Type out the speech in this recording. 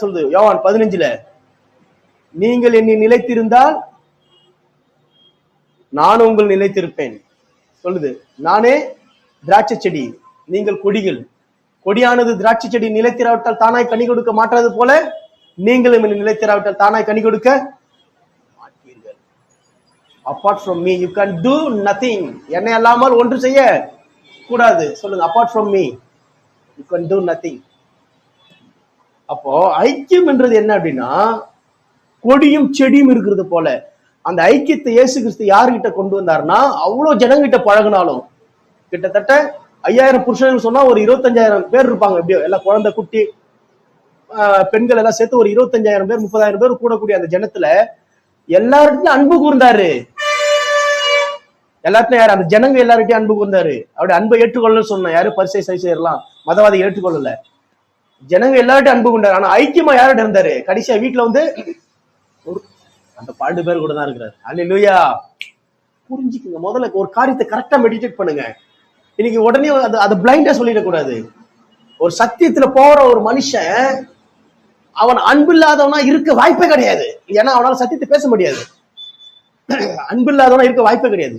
சொல்லுது யோவான் பதினஞ்சுல நீங்கள் என்னை நிலைத்திருந்தால் நானும் உங்கள் நிலைத்திருப்பேன். சொல்லுது. நானே திராட்சை செடி நீங்கள் கொடிகள். கொடியானது திராட்சை செடி நிலைத்திராவிட்டால் தானாய் கனி கொடுக்க மாட்டாது போல நீங்களும் என்னை நிலைத்திராவிட்டால் தானாய் கனி கொடுக்க மாட்டீர்கள். Apart from me you can do nothing என்னை அல்லாமல் ஒன்று செய்ய கூடாது. சொல்லுங்க apart from me you can do nothing அப்போ ஐக்கியம் என்றது என்ன அப்படின்னா கொடியும் செடியும் இருக்கிறது போல. அந்த ஐக்கியத்தை இயேசு கிறிஸ்து யாருகிட்ட கொண்டு வந்தாருன்னா அவ்வளவு ஜனங்கிட்ட பழகினாலும் கிட்டத்தட்ட ஐயாயிரம் புருஷர்கள் சொன்னா ஒரு இருபத்தஞ்சாயிரம் பேர் இருப்பாங்க. எப்படியோ எல்லாம் குழந்தை குட்டி ஆஹ் பெண்கள் எல்லாம் சேர்த்து ஒரு இருபத்தஞ்சாயிரம் பேர் முப்பதாயிரம் பேர் கூடக்கூடிய அந்த ஜனத்துல எல்லார்கிட்டையும் அன்பு கூர்ந்தாரு. எல்லாத்தையும் யாரு? அந்த ஜனங்க எல்லார்கிட்டயும் அன்பு கூர்ந்தாரு. அப்படி அன்பை ஏற்றுக்கொள்ளு சொன்ன யாரு? பரிசை சரி செய்யலாம் மதவாதி ஏற்றுக்கொள்ளல. ஜனங்க எல்லார்ட்டும் அன்பு கொண்டாரு. ஆனா ஐக்கியமா யார்கிட்ட இருந்தாரு? கடைசியா வீட்டுல வந்து அந்த பன்னெண்டு பேர் கூட தான் இருக்கிறாரு. அல்ல புரிஞ்சுக்குங்க. முதல்ல ஒரு காரியத்தை கரெக்டா மெடிடேட் பண்ணுங்க. இன்னைக்கு உடனே அது அது பிளைண்டா சொல்லிடக்கூடாது. ஒரு சத்தியத்துல போற ஒரு மனுஷன் அவன் அன்பு இல்லாதவனா இருக்க வாய்ப்பே கிடையாது. ஏன்னா அவனால சத்தியத்தை பேச முடியாது. அன்பு இல்லாதவனா இருக்க வாய்ப்பே கிடையாது.